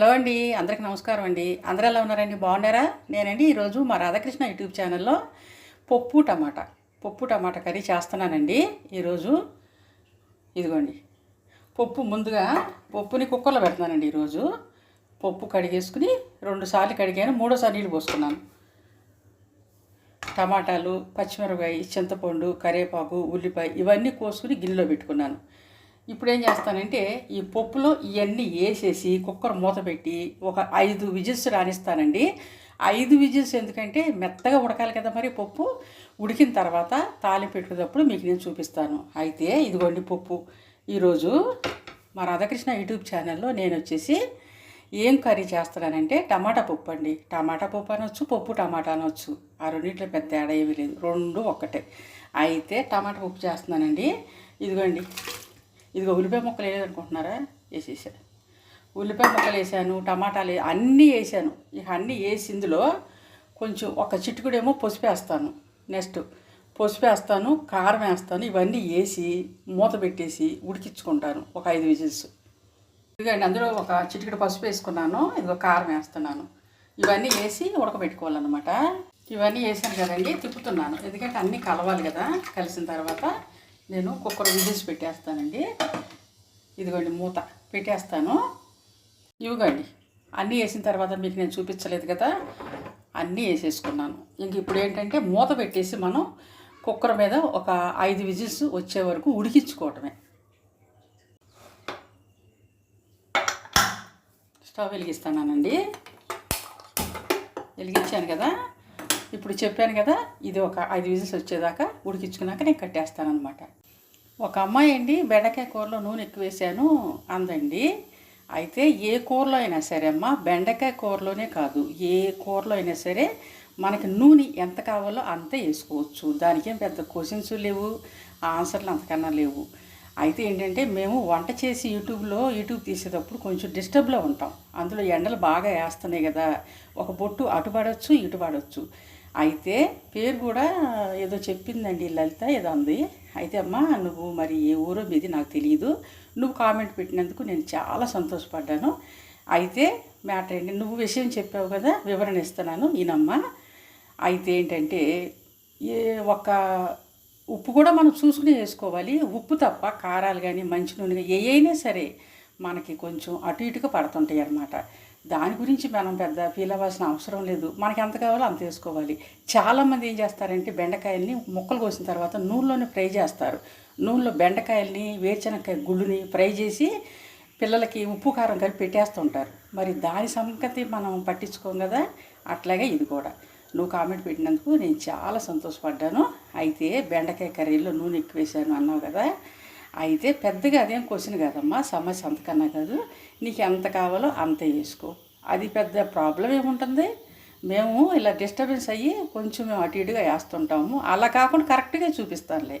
Hello అండి అందరికి నమస్కారం అండి. అందరూ ఎలా ఉన్నారండి? బాగున్నారా? నేనండి ఈరోజు మా రాధాకృష్ణ యూట్యూబ్ ఛానల్లో పప్పు టమాటా పప్పు టమాటా కర్రీ చేస్తున్నానండి. ఈరోజు ఇదిగోండి పప్పు ముందుగా పప్పుని కుక్కర్లో పెడుతున్నానండి ఈరోజు. పప్పు కడిగేసుకుని రెండు సార్లు కడిగాను మూడోసారి నీళ్ళు పోసుకున్నాను. టమాటాలు పచ్చిమిరపకాయ చింతపండు కరివేపాకు ఉల్లిపాయ ఇవన్నీ కోసుకుని గిన్నెలో పెట్టుకున్నాను. ఇప్పుడు ఏం చేస్తానంటే ఈ పప్పులో ఇవన్నీ వేసేసి కుక్కర్ మూత పెట్టి ఒక ఐదు విజిల్స్ రాణిస్తానండి ఐదు విజిల్స్ ఎందుకంటే మెత్తగా ఉడకాలి కదా మరి పప్పు. ఉడికిన తర్వాత తాలింపు పెట్టుకునేటప్పుడు మీకు నేను చూపిస్తాను. అయితే ఇదిగోండి పప్పు. ఈరోజు మా రాధాకృష్ణ యూట్యూబ్ ఛానల్లో నేను వచ్చేసి ఏం కర్రీ చేస్తున్నానంటే టమాటా పప్పు అండి. టమాటా పప్పు అనొచ్చు పప్పు టమాటా అనొచ్చు. ఆ రెండింటిలో పెద్ద తేడా ఏమీ లేదు. రెండు ఒక్కటే. అయితే టమాటా పప్పు చేస్తున్నానండి. ఇదిగోండి. ఇదిగో ఉల్లిపాయ ముక్కలు వేయలేదనుకుంటున్నారా వేసేసా. ఉల్లిపాయ ముక్కలు వేసాను టమాటాలు అన్నీ వేసాను. ఇక అన్నీ వేసి ఇందులో కొంచెం ఒక చిటుకుడేమో పసుపు వేస్తాను. నెక్స్ట్ పసుపు వేస్తాను కారం వేస్తాను ఇవన్నీ వేసి మూత పెట్టేసి ఉడికించుకుంటాను. ఒక ఐదు విజిల్స్. ఇదిగోండి అందులో ఒక చిటికెడు పసుపు వేసుకున్నాను ఇదిగో కారం వేస్తున్నాను. ఇవన్నీ వేసి ఉడకబెట్టుకోవాలన్నమాట. ఇవన్నీ వేసాను కదండి తిప్పుతున్నాను. ఎందుకంటే అన్నీ కలవాలి కదా కలిసిన తర్వాత. నేను కుక్కర్ విజిల్స్ పెట్టేస్తానండి. ఇదిగోండి మూత పెట్టేస్తాను. ఇవిగోండి అన్నీ వేసిన తర్వాత మీకు నేను చూపించలేదు కదా. అన్నీ వేసేసుకున్నాను. ఇంక ఇప్పుడు ఏంటంటే మూత పెట్టేసి మనం కుక్కర్ మీద ఒక ఐదు విజిల్స్ వచ్చే వరకు ఉడికించుకోవటమే. స్టవ్ వెలిగిస్తానండి వెలిగించాను కదా. ఇప్పుడు చెప్పాను కదా ఇది ఒక ఐదు విజిల్స్ వచ్చేదాకా ఉడికించుకున్నాక నేను కట్టేస్తాను అనమాట ఒక అమ్మాయి అండి బెండకాయ కూరలో నూనె ఎక్కువ వేసాను అందండి. అయితే ఏ కూరలో అయినా సరే అమ్మ బెండకాయ కూరలోనే కాదు ఏ కూరలో అయినా సరే మనకి నూనె ఎంత కావాలో అంతే వేసుకోవచ్చు. దానికేం పెద్ద క్వశ్చన్స్ లేవు ఆన్సర్లు అంతకన్నా లేవు. అయితే ఏంటంటే మేము వంట చేసి యూట్యూబ్లో యూట్యూబ్ తీసేటప్పుడు కొంచెం డిస్టర్బ్లో ఉంటాం. అందులో ఎండలు బాగా వేస్తున్నాయి కదా ఒక బొట్టు అటు పడవచ్చు ఇటు పడవచ్చు. అయితే పేరు కూడా ఏదో చెప్పిందండి లలిత ఏదో అంది. అయితే అమ్మా నువ్వు మరి ఏ ఊరో మీది నాకు తెలియదు నువ్వు కామెంట్ పెట్టినందుకు నేను చాలా సంతోషపడ్డాను. అయితే మ్యాటర్ ఏంటి నువ్వు విషయం చెప్పావు కదా వివరణ ఇస్తున్నాను ఈయనమ్మ. అయితే ఏంటంటే ఏ ఒక ఉప్పు కూడా మనం చూసుకుని వేసుకోవాలి ఉప్పు తప్ప కారాలు కానీ మంచి నూనె ఏ అయినా సరే మనకి కొంచెం అటు ఇటుగా పడుతుంటాయి అన్నమాట. దాని గురించి మనం పెద్ద ఫీల్ అవ్వాల్సిన అవసరం లేదు. మనకి ఎంత కావాలో అంత వేసుకోవాలి. చాలామంది ఏం చేస్తారంటే బెండకాయల్ని ముక్కలు కోసిన తర్వాత నూనెలోనే ఫ్రై చేస్తారు. నూనెలో బెండకాయల్ని వేరుశనగకాయ గుళ్ళుని ఫ్రై చేసి పిల్లలకి ఉప్పు కారం కలిపి పెట్టేస్తుంటారు. మరి దాని సంగతి మనం పట్టించుకోం కదా? అట్లాగే ఇది కూడా. నువ్వు కామెంట్ పెట్టినందుకు నేను చాలా సంతోషపడ్డాను. అయితే బెండకాయ కర్రీలో నూనె ఎక్కువ వేసాను అన్నావు కదా? అయితే పెద్దగా అదేం క్వశ్చన్ కాదమ్మా. సమస్య అంతకన్నా కాదు. నీకు ఎంత కావాలో అంతే వేసుకో. అది పెద్ద ప్రాబ్లం ఏముంటుంది? మేము ఇలా డిస్టర్బెన్స్ అయ్యి కొంచెం మేము అటు ఇటుగా వేస్తుంటాము. అలా కాకుండా కరెక్ట్గా చూపిస్తానులే.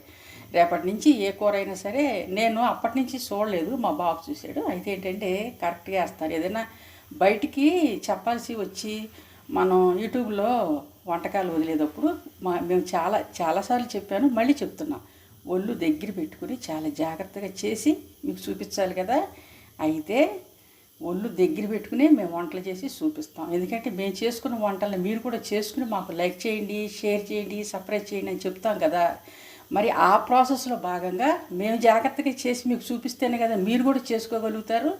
రేపటి నుంచి ఏ కూర అయినా సరే నేను అప్పటి నుంచి చూడలేదు. మా బాబు చూశాడు. అయితే ఏంటంటే కరెక్ట్గా వేస్తాను ఏదైనా బయటికి చెప్పాల్సి వచ్చి మనం యూట్యూబ్లో వంటకాలు వదిలేటప్పుడు మా మేము చాలా చాలాసార్లు చెప్పాను. మళ్ళీ చెప్తున్నాం. ఒళ్ళు దగ్గర పెట్టుకుని చాలా జాగ్రత్తగా చేసి మీకు చూపించాలి కదా. అయితే ఒళ్ళు దగ్గర పెట్టుకుని మేము వంటలు చేసి చూపిస్తాం. ఎందుకంటే మేము చేసుకున్న వంటలను మీరు కూడా చేసుకుని మాకు లైక్ చేయండి షేర్ చేయండి సబ్స్క్రైబ్ చేయండి అని చెప్తాం కదా. మరి ఆ ప్రాసెస్లో భాగంగా మేము జాగ్రత్తగా చేసి మీకు చూపిస్తేనే కదా మీరు కూడా చేసుకోగలుగుతారు.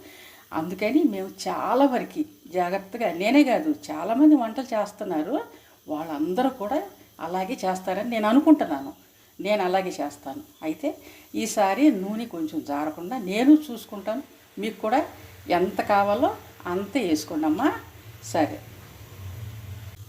అందుకని మేము చాలా వరకు జాగ్రత్తగా నేనే కాదు చాలామంది వంటలు చేస్తున్నారు. వాళ్ళందరూ కూడా అలాగే చేస్తారని నేను అనుకుంటున్నాను. నేను అలాగే చేస్తాను. అయితే ఈసారి నూనె కొంచెం జారకుండా నేను చూసుకుంటాను. మీకు కూడా ఎంత కావాలో అంత వేసుకోండి అమ్మా. సరే.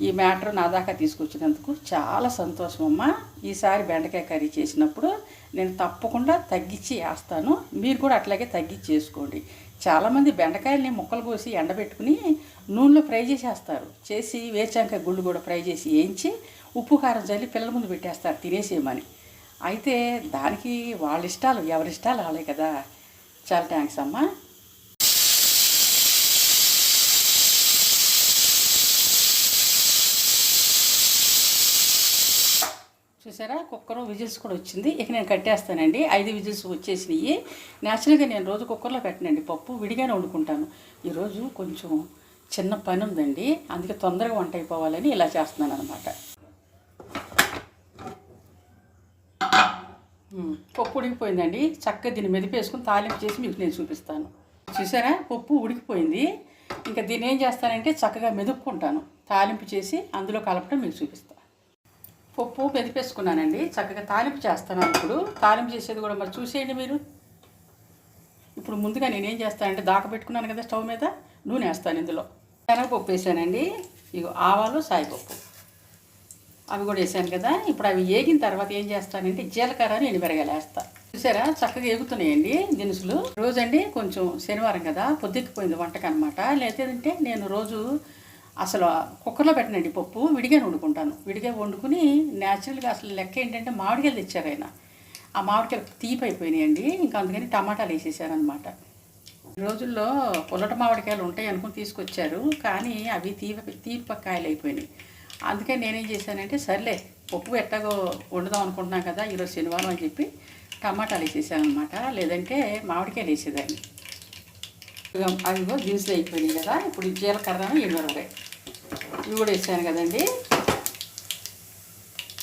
ఈ మ్యాటర్ నా దాకా తీసుకొచ్చినందుకు చాలా సంతోషం అమ్మా. ఈసారి బెండకాయ కర్రీ చేసినప్పుడు నేను తప్పకుండా తగ్గించి వేస్తాను. మీరు కూడా అట్లాగే తగ్గించి చేసుకోండి చాలామంది బెండకాయల్ని ముక్కలు కోసి ఎండబెట్టుకుని నూనెలో ఫ్రై చేసేస్తారు. చేసి వేరుశనకాయ గుళ్ళు కూడా ఫ్రై చేసి వేయించి ఉప్పు కారం చల్లి పిల్లల ముందు పెట్టేస్తారు. తినేసేయమని. అయితే దానికి వాళ్ళ ఇష్టాలు ఎవరి ఇష్టాలు వాళ్ళే కదా. చాలా థ్యాంక్స్ అమ్మా. చూసారా? కుక్కర్ విజిల్స్ కూడా వచ్చింది. ఇక నేను కట్టేస్తానండి. ఐదు విజిల్స్ వచ్చేసినాయి. న్యాచురల్గా నేను రోజు కుక్కర్లో పెట్టనండి. పప్పు విడిగానే వండుకుంటాను. ఈరోజు కొంచెం చిన్న పని ఉందండి. అందుకే తొందరగా వంట అయిపోవాలని ఇలా చేస్తున్నాను అనమాట పప్పు ఉడికిపోయిందండి. చక్కగా దీన్ని మెదిపేసుకుని తాలింపు చేసి మీకు నేను చూపిస్తాను. చూసారా? పప్పు ఉడికిపోయింది. ఇంకా దీన్ని ఏం చేస్తానంటే చక్కగా మెదుపుకుంటాను. తాలింపు చేసి అందులో కలపడం మీకు చూపిస్తాను పప్పు మెదిపేసుకున్నానండి. చక్కగా తాలింపు చేస్తాను ఇప్పుడు. తాలింపు చేసేది కూడా మరి చూసేయండి మీరు. ఇప్పుడు ముందుగా నేనేం చేస్తానంటే దాక పెట్టుకున్నాను కదా స్టవ్ మీద. నూనె వేస్తాను ఇందులో. శనగపప్పు వేసానండి. ఇగో ఆవాలు సాయిపప్పు. అవి కూడా వేసాను కదా. ఇప్పుడు అవి వేగిన తర్వాత ఏం చేస్తానంటే జీలకర్ర నేను వేస్తా చూసారా? చక్కగా ఎగుతున్నాయండి దినుసులు. రోజండి కొంచెం శనివారం కదా పొద్దుక్కిపోయింది వంటకు అనమాట లేదంటే నేను రోజు అసలు కుక్కర్లో పెట్టనండి పప్పు విడిగా వండుకుంటాను. విడిగా వండుకుని న్యాచురల్గా అసలు లెక్క ఏంటంటే మామిడికాయలు తెచ్చారు ఆయన. ఆ మామిడికాయలు తీపి అయిపోయినాయండి. ఇంకా అందుకని టమాటాలు వేసేసారనమాట రోజుల్లో పుల్లట మామిడికాయలు ఉంటాయి అనుకుని తీసుకొచ్చారు. కానీ అవి తీప తీప కాయలు అయిపోయినాయి. అందుకే నేనేం చేశానంటే సర్లే పప్పు ఎట్టాగో వండుదాం అనుకుంటున్నాం కదా ఈరోజు శనివారం అని చెప్పి టమాటాలు వేసేసాను అనమాట లేదంటే మామిడికాయలు వేసేదాన్ని. అవిగో జ్యూస్లు అయిపోయినాయి కదా ఇప్పుడు జీలకర్ర ఎండుమిరపకాయ. ఇవి కూడా వేసాను కదండి.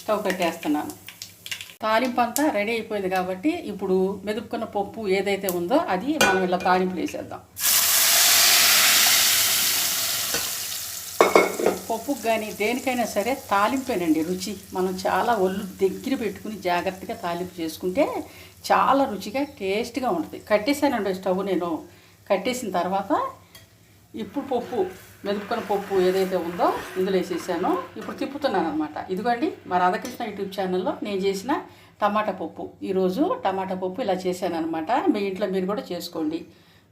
స్టవ్ కట్టేస్తున్నాను. తాలింపు అంతా రెడీ అయిపోయింది కాబట్టి ఇప్పుడు మెదుపుకున్న పప్పు ఏదైతే ఉందో అది మనం ఇలా తాలింపులు వేసేద్దాం. పప్పుకు కానీ దేనికైనా సరే తాలింపేనండి రుచి. మనం చాలా ఒళ్ళు దగ్గర పెట్టుకుని జాగ్రత్తగా తాలింపు చేసుకుంటే చాలా రుచిగా టేస్ట్గా ఉంటుంది. కట్టేశానండి స్టవ్ నేను. కట్టేసిన తర్వాత ఇప్పుడు పప్పు మెదుపుకున్న పప్పు ఏదైతే ఉందో ఇందులో వేసేసాను. ఇప్పుడు తిప్పుతున్నాను అనమాట ఇదిగోండి మా రాధాకృష్ణ యూట్యూబ్ ఛానల్లో నేను చేసిన టమాటా పప్పు. ఈరోజు టమాటా పప్పు ఇలా చేశాను అనమాట మీ ఇంట్లో మీరు కూడా చేసుకోండి.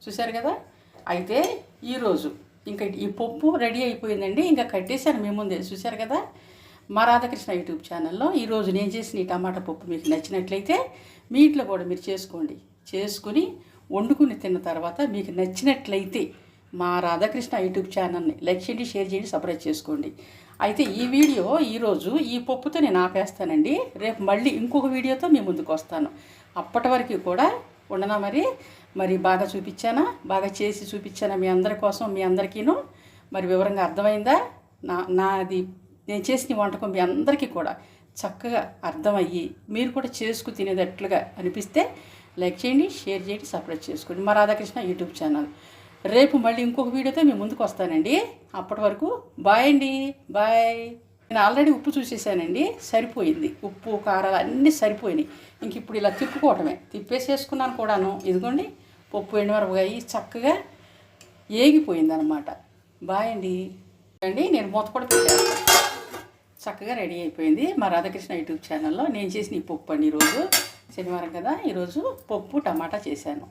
చూశారు కదా? అయితే ఈరోజు ఇంకా ఈ పప్పు రెడీ అయిపోయిందండి. ఇంకా కట్టేశాను మీ ముందే. చూశారు కదా? మా రాధాకృష్ణ యూట్యూబ్ ఛానల్లో ఈరోజు నేను చేసిన ఈ టమాటా పప్పు మీకు నచ్చినట్లయితే మీ ఇంట్లో కూడా మీరు చేసుకోండి. చేసుకుని వండుకుని తిన్న తర్వాత మీకు నచ్చినట్లయితే మా రాధాకృష్ణ యూట్యూబ్ ఛానల్ని లైక్ చేయండి షేర్ చేయండి సబ్స్క్రైబ్ చేసుకోండి. అయితే ఈ వీడియో ఈరోజు ఈ పప్పుతో నేను ఆపేస్తానండి. రేపు మళ్ళీ ఇంకొక వీడియోతో మీ ముందుకు వస్తాను. అప్పటి వరకు కూడా ఉండనా మరి? మరి బాగా చూపించానా? బాగా చేసి చూపించానా మీ అందరి కోసం మీ అందరికీను? మరి వివరంగా అర్థమైందా? నా నాది నేను చేసిన వంటకం మీ అందరికీ కూడా చక్కగా అర్థమయ్యి మీరు కూడా చేసుకు తినేటట్లుగా అనిపిస్తే లైక్ చేయండి షేర్ చేయండి సబ్స్క్రైబ్ చేసుకోండి. మా రాధాకృష్ణ యూట్యూబ్ ఛానల్. రేపు మళ్ళీ ఇంకొక వీడియోతో మీ ముందుకు వస్తానండి. అప్పటి వరకు బాయ్ అండి. బాయ్. నేను ఆల్రెడీ ఉప్పు చూసేసానండి. సరిపోయింది. ఉప్పు కారాలు అన్నీ సరిపోయినాయి. ఇంక ఇప్పుడు ఇలా తిప్పుకోవటమే. తిప్పేసేసుకున్నాను కూడాను. ఇదిగోండి. పప్పు ఎండుమిరపకాయ చక్కగా ఏగిపోయింది అనమాట బాయ్ అండి అండి నేను మూత కూడా పెట్టాను. చక్కగా రెడీ అయిపోయింది. మా రాధాకృష్ణ యూట్యూబ్ ఛానల్లో నేను చేసిన ఈ పప్పు అండి ఈరోజు శనివారం కదా ఈరోజు పప్పు టమాటా చేశాను.